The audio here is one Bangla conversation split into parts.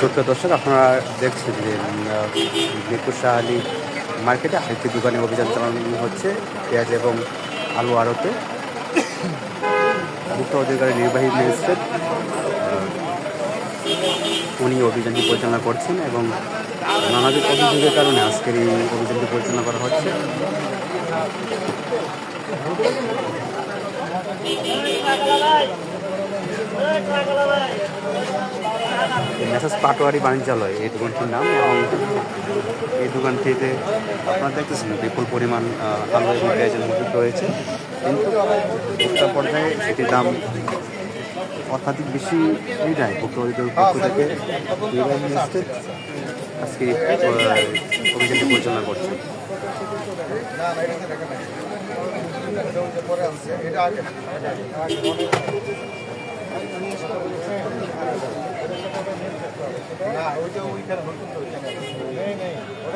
সত্য দর্শক, আপনারা দেখছেন যে মিরপুর আলী মার্কেটে আরেকটি দোকানে অভিযান চালানো হচ্ছে, পেঁয়াজ এবং আলু আড়তে। মুক্ত অধিকারের নির্বাহী ম্যাজিস্ট্রেট উনি অভিযানটি পরিচালনা করছেন এবং নানাবিধ অভিযোগের কারণে আজকের এই অভিযানটি পরিচালনা করা হচ্ছে। মেসাজ পাটোয়ারি বাণিজ্যালয়, এই দোকানটির নাম এবং এই দোকানটিতে আপনারা দেখতেছেন বিপুল পরিমাণ আলু এবং পেঁয়াজের মজুদ রয়েছে। কিন্তু একটা পর্যায়ে সেটির দাম অত্যাধিক বেশি এই নাই ভোক্তা অধিকারের পক্ষ থেকে নির্বাহী ম্যাজিস্ট্রেট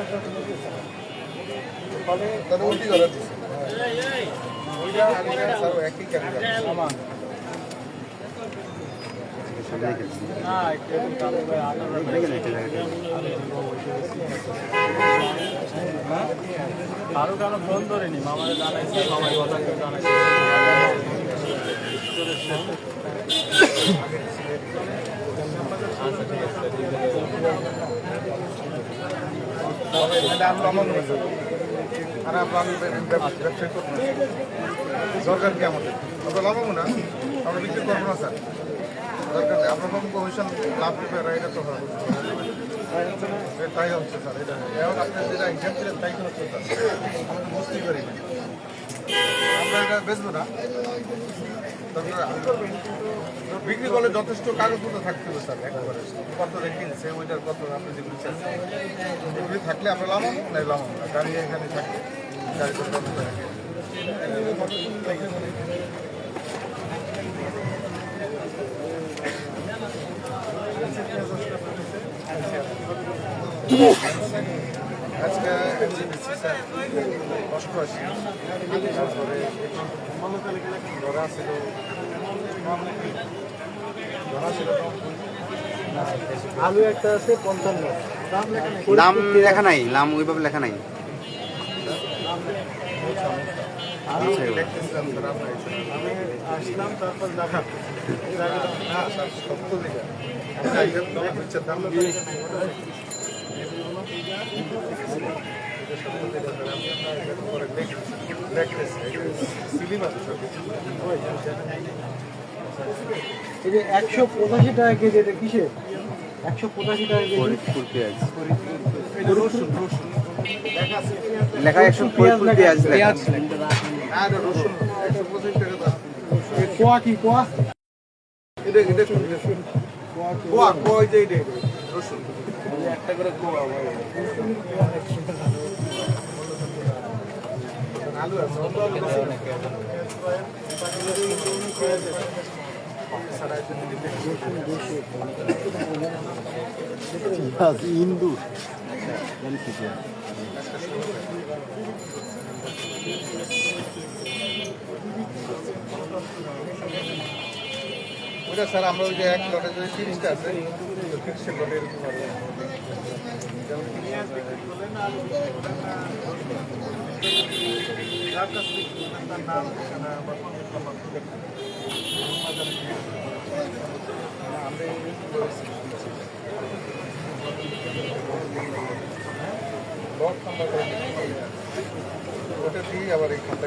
আজকে এই, আহ, অভিযানটি পরিচালনা করছেন তাহলে ওইটা কারও ফোন ধরেনি মামারে জানাইছি মামার কথা জানাইছি দরকার কি আমাদের আমরা লাভ হব না আমরা বিক্রি করব না স্যার দরকার নেই আপনার কম কমিশন লাভ পেপার এটা তো হবে তাই হচ্ছে স্যার এটা এখন আপনি যেটা হিসাব ছিলেন আমরা আমরা এটা বেচবো না। বিক্রি করলে যথেষ্ট কাগজপত্র থাকতে হবে স্যার, একবারে। কত রেখেছে ওইটার কত আপনি যেগুলি চাচ্ছেন এগুলি থাকলে আমরা লাভ হব না লাভ হব না। গাড়ি এখানে থাকে গাড়ি স্যার। অষ্টআশি তারপরে ধরা ছিল ধরা ছিল আলু একটা আছে পঞ্চান্ন দাম লেখা নাম লেখা নাই নাম ওইভাবে লেখা নাই আসলাম তারপর দেখা সত্য দিকে দাম দাম এই যে একশো পঁচাশি টাকা কেজি এটা কিসের? একশো পঁচাশি টাকা কেজি। ফরিদপুর পেঁয়াজ। রসুন রসুন লেখা একশো ফরিদপুর পেঁয়াজ লেখা। আর রসুন একশো পঁচিশ টাকা দাম কোয়া কি কোয়া? এটা এটা কোয়া কোয়া এই যে রসুন। একটা করে কোয়া আলু আছে অন্য আলু আছে ইন্দু ওটা স্যার, আমরা ওই যে এক লটে যদি তিরিশটা আছে, তো তিরিশটা লটে এরকম লট আবার এই খাতা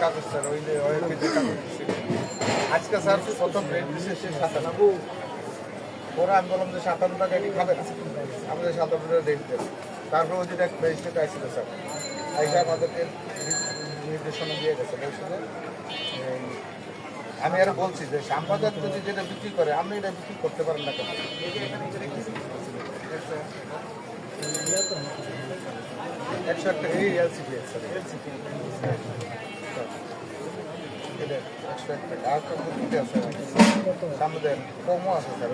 কাগজ স্যার ওই যে ওই কাগজ। আজকে স্যার প্রথম রেট দিছে সে সাতান্ন পরে আমি বললাম যে সাতান্ন টাকা এটি খাবে না আমাদের সাতান্ন টাকা রেট দেবে তারপর ওই যেটা রেজিস্ট্রেট আসছিল স্যার আইসা আমাদেরকে নির্দেশনা দিয়ে গেছে বলছে আমি আর বলছি যে শ্যামবাজার যদি যেটা বিক্রি করে, আপনি এটা বিক্রি করতে পারেন না কেন? একশো একশো এক আর কমও আছে। স্যার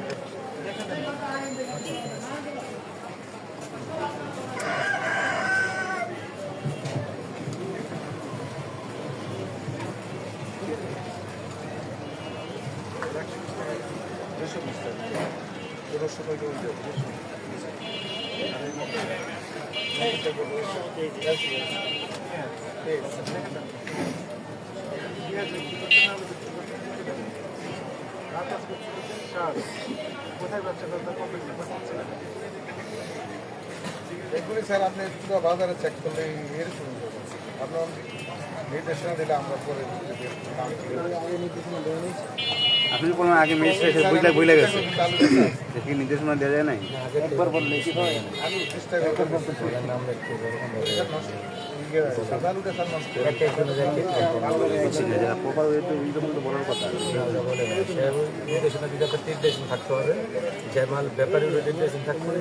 এগুলি স্যার আপনি পুরো বাজারে চেক করলে এরকম আপনার নির্দেশনা দিলে আমরা পরে যদি আপনি কোনো আগে ম্যাজিস্ট্রেট বুঝলে বুঝলে গেছে। দেখি নির্দেশনা দেওয়া যায় নাই? একবার বললে কি হয়? আমি চেষ্টা নির্দেশনা দিতে হবে নির্দেশন থাকতে হবে। যে মাল ব্যাপারীর নির্দেশন থাকতে হবে।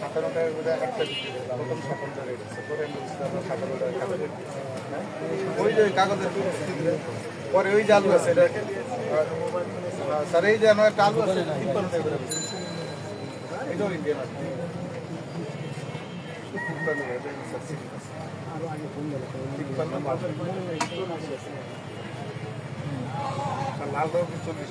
সাতান্ন একটা। প্রথম সাতান্ন টাকা আছে। পরে সাতান্ন হ্যাঁ? ওই যে পরে ওই যে আছে এটা স্যার এই যে একটা আলু আছে তিপ্পান্ন টাকা করে এটাও ইন্ডিয়ান আছে। লাল রঙ চল্লিশ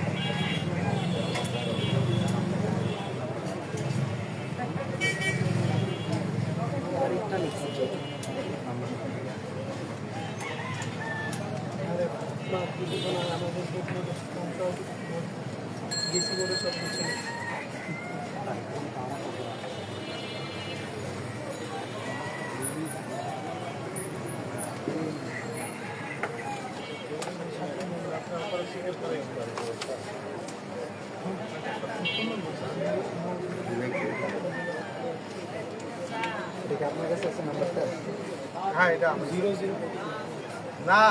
আপনার কাছে আছে নাম্বারটা? হ্যাঁ এটা জিরো জিরো না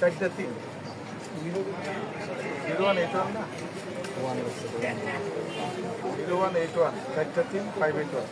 চারটা তিন। জিরো ওয়ান এইট ওয়ান না? জিরো ওয়ান এইট ওয়ান চারটা তিন ফাইভ এইট ওয়ান।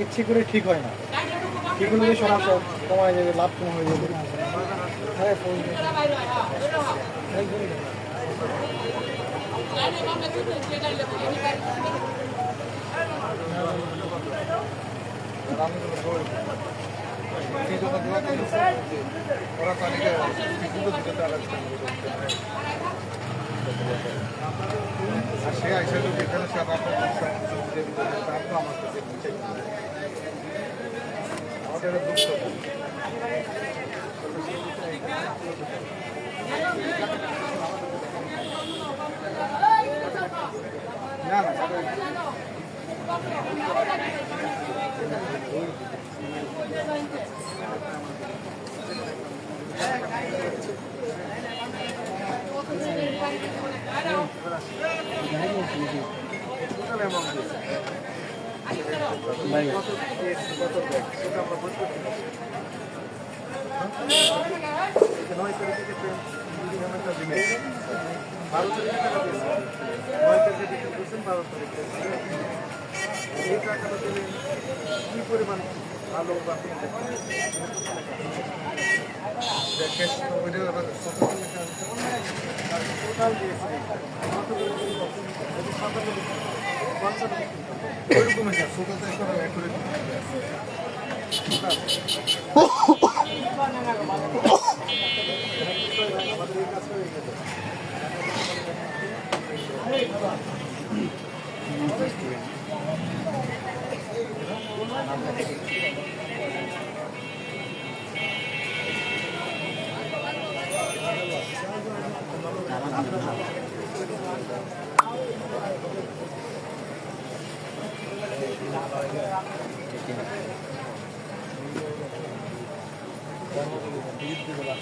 ইচ্ছে করে ঠিক হয় না। ঠিক হলে সমস্যা কমায় যাবে, লাভ কম হয়ে যাবে। হ্যাঁ আমি আর সে আইসা যদি এখানে আপনার সব তো আমার কাছে আমাদের দুঃখ না না নয় তারিখে যে পেমেন্টটা দিলেন বারো তারিখে টাকা দিয়েছেন নয় তারিখে বিক্রি করছেন বারো তারিখে এই দিলেন কী পরিমাণ ভালো বা টোটাল দিয়েছে ওইরকম স্যার টোটালটা একটু অ্যাকুরেট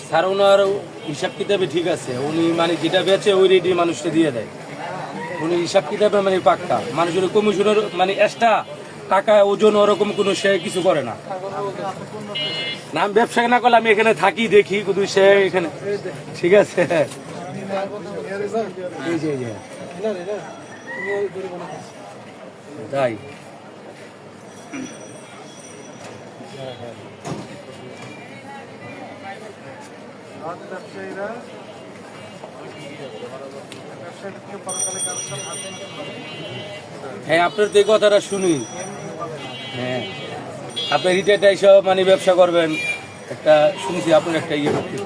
স্যার, ওনার হিসাব কিতাবে ঠিক আছে। উনি মানে যেটা বেচে, ওই রেডি মানুষকে দিয়ে দেয়। উনি হিসাব কিতাবে মানে পাক্কা। মানুষের কমিশনের মানে এক্সট্রা টাকা, ওজন ওরকম কোনো সে কিছু করে না। না, আমি ব্যবসা না করলে আমি এখানে থাকি, দেখি কিন্তু সে এখানে। ঠিক আছে। তাই। হ্যাঁ আপনার তো এই কথাটা শুনি। হ্যাঁ আপনি রিটায়ার্ড এসব মানে ব্যবসা করবেন। একটা শুনছি, আপনার একটা ইয়ে করতে।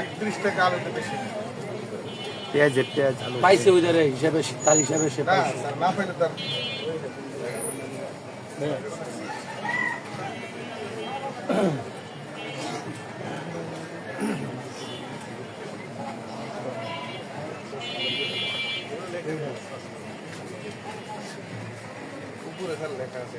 একত্রিশ টাকা আলুতে বেশি। পেঁয়াজের পেঁয়াজ আলু পাইছে ওই হিসাবে তার হিসাবে সে না পাইছে। স্যার না পেলে তার উপরে স্যার লেখা আছে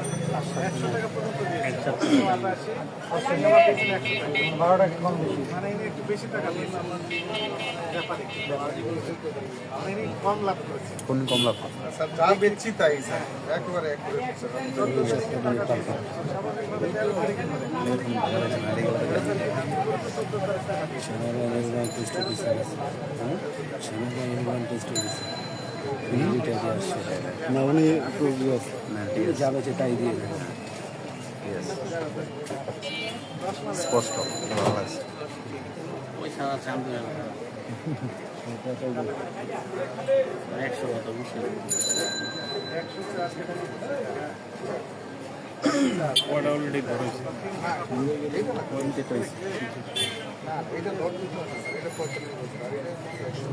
একশো টাকা পর্যন্ত দিয়েছে বারো টাকা কম বেশি মানে একটু বেশি টাকা কম লাভ করেছে কোন কমলা স্যার যা বেচছি তাই স্যার একেবারে ঠিক আছে যাবে তাই দিয়ে দেবে। ঠিক আছে স্পষ্ট ভালো আছে না এটা ধর দিতে হবে স্যার এটা পঁয়তাল্লিশ বছর আর এটা একশো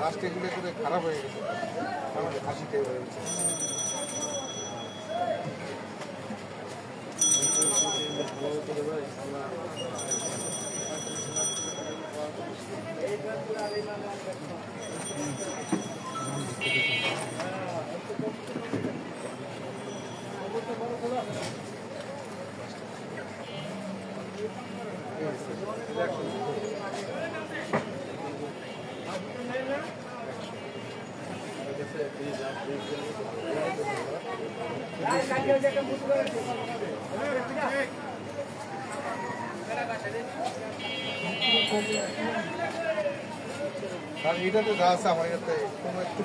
লাস্টে গুলো করে খারাপ হয়ে গেছে আমাদের হাসিতে হয়ে গেছে আর এটাতে যা আছে আমার কাছে কোনো একটু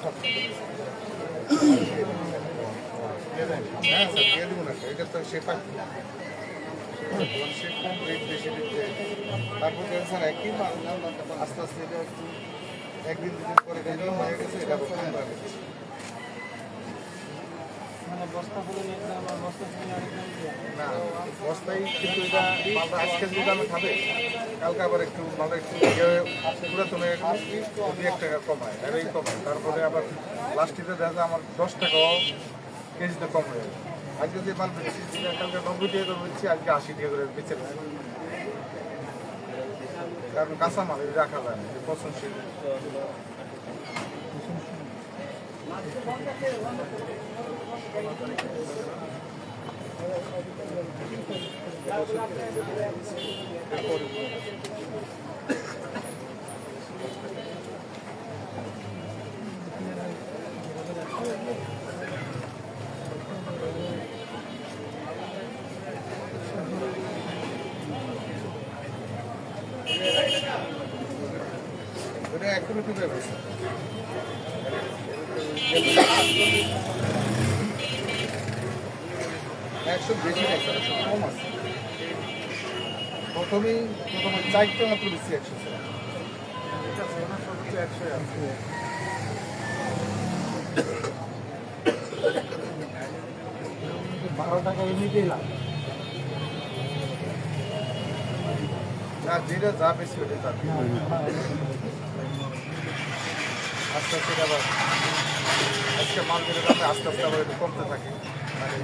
হ্যাঁ স্যার দিয়ে দেবো তো সে পাচ্ছে সে কম রেট বেশি দিচ্ছে তারপর স্যার একই মাল আস্তে আস্তে এটা একটু একদিন দুদিন পরে হয়ে গেছে এটা বস্তায় কিন্তু এটা আজকে যদি খাবে কালকে আবার একটু মালটা একটু পুরাতন গেলে এক টাকা কমায় আর এই কমায় তারপরে আবার লাস্টিতে দেখা আমার দশ টাকাও কেজিতে কম হয়ে যাবে। আজকে যে মাল বেচছি যেটা কালকে নব্বই টাকা করে বেচছি আজকে আশি টাকা করে বেচে কারণ কাঁচা মাল রাখা যায় না এটা পচনশীল। এটা প্রথমেই প্রথমে চারটে মাত্র বেশি একশো ওনার একশো আছে বারো টাকা এমনিতেই লাভ না যেটা যা বেশি ওটা যা আস্তে আস্তে আবার আজকে মাল যেটা আস্তে আস্তে আবার একটু কমতে থাকে। মানে